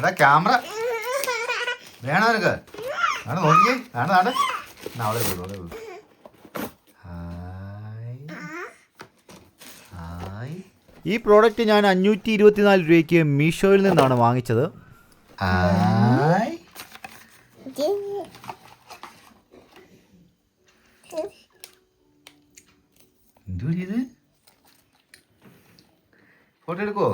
എടാ ക്യാമറ. വേണോ നിനക്ക്? ആണ് നോക്കി ആണ് നാട്? അവളെ വിളു അവളെ വീടു ഹായ്. ഈ പ്രോഡക്റ്റ് ഞാൻ അഞ്ഞൂറ്റി ഇരുപത്തിനാല് രൂപയ്ക്ക് മീഷോയിൽ നിന്നാണ് വാങ്ങിച്ചത്. ഫോട്ടോ എടുക്കോ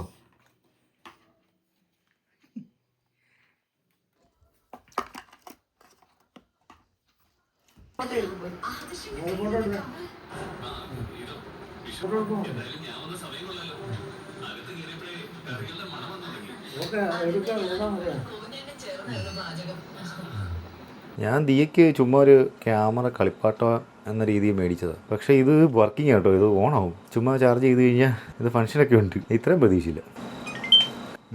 ഞാൻ ദിയയ്ക്ക് ചുമ്മാ ഒരു ക്യാമറ കളിപ്പാട്ട എന്ന രീതിയിൽ മേടിച്ചത്. പക്ഷേ ഇത് വർക്കിംഗ് ആട്ടോ ഇത് ഓണാവും. ചുമ്മാ ചാർജ് ചെയ്ത് കഴിഞ്ഞാൽ ഇത് ഫങ്ഷനൊക്കെ ഉണ്ട്. ഇത്രയും പ്രതീക്ഷയില്ല.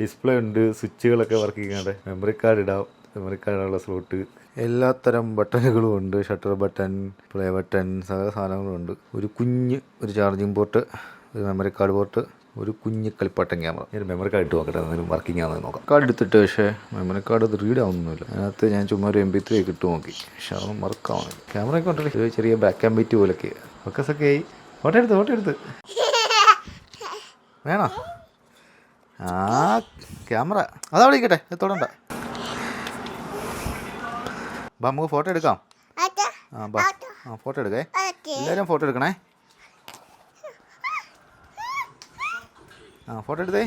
ഡിസ്പ്ലേ ഉണ്ട് സ്വിച്ചുകളൊക്കെ വർക്കിംഗ് ആണ് മെമ്മറി കാർഡ് ഇടാം. മെമ്മറി കാർഡുള്ള സ്ലോട്ട്. എല്ലാത്തരം ബട്ടണുകളും ഉണ്ട്. ഷട്ടർ ബട്ടൺ പ്ലേ ബട്ടൺ സകല സാധനങ്ങളുണ്ട് ഒരു കുഞ്ഞ് ഒരു ചാർജിങ് പോർട്ട് ഒരു മെമ്മറി കാർഡ് പോർട്ട് ഒരു കുഞ്ഞ് കളിപ്പാട്ടം ക്യാമറ. ഞാൻ മെമ്മറി കാർഡ് ഇട്ട് നോക്കട്ടെ. എന്തെങ്കിലും വർക്കിംഗ് ആണെന്ന് നോക്കാം. കാർഡ് എടുത്തിട്ട് പക്ഷേ മെമ്മറി കാർഡ് അത് റീഡ് ആവുന്നില്ല അതിനകത്ത് ഞാൻ ചുമ്മാ ഒരു എം പി ത്രീ ഒക്കെ ഇട്ട് നോക്കി. പക്ഷെ അതൊന്നും വർക്കാവുന്നില്ല ക്യാമറ ഒക്കെ ഉണ്ടല്ലോ. ചെറിയ ബാക്ക് ആൻഡ് ബൈറ്റ് പോലൊക്കെ. ഫോക്കസ് ഒക്കെ ആയി. ഫോട്ടോ എടുത്ത് ഫോട്ടോ എടുത്ത്. വേണോ? ആ ക്യാമറ. അതവിടെ ഇരിക്കട്ടെ. എത്തോടണ്ട തൊടണ്ട. ബാ നമുക്ക് ഫോട്ടോ എടുക്കാം. ആ ബാ. ആ ഫോട്ടോ എടുക്കേ. എല്ലാവരും ഫോട്ടോ എടുക്കണേ. ആ ഫോട്ടോ എടുത്തേ.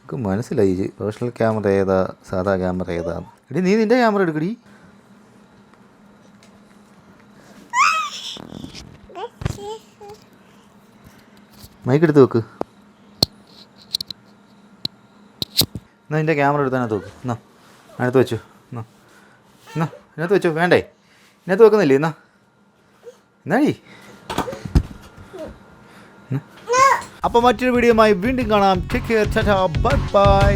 എനിക്ക് മനസ്സിലായി പ്രൊഫഷണൽ പേഴ്സണൽ ക്യാമറ ഏതാ സാധാ ക്യാമറ ഏതാ. എടി നീ നിന്റെ ക്യാമറ എടുക്കടി. മൈക്ക് എടുത്ത് വെക്ക്. എന്നാ എന്റെ ക്യാമറ എടുത്ത് അതിനകത്ത് വെക്ക്. എന്നാ അതിനകത്ത് വെച്ചു. എന്നാ എന്നാ ഇതിനകത്ത് വെച്ചു. വേണ്ടേ? ഇതിനകത്ത് വെക്കുന്നില്ലേ? എന്നാ എന്നാടി? അപ്പോൾ മറ്റൊരു വീഡിയോയുമായി വീണ്ടും കാണാം. Take care bye bye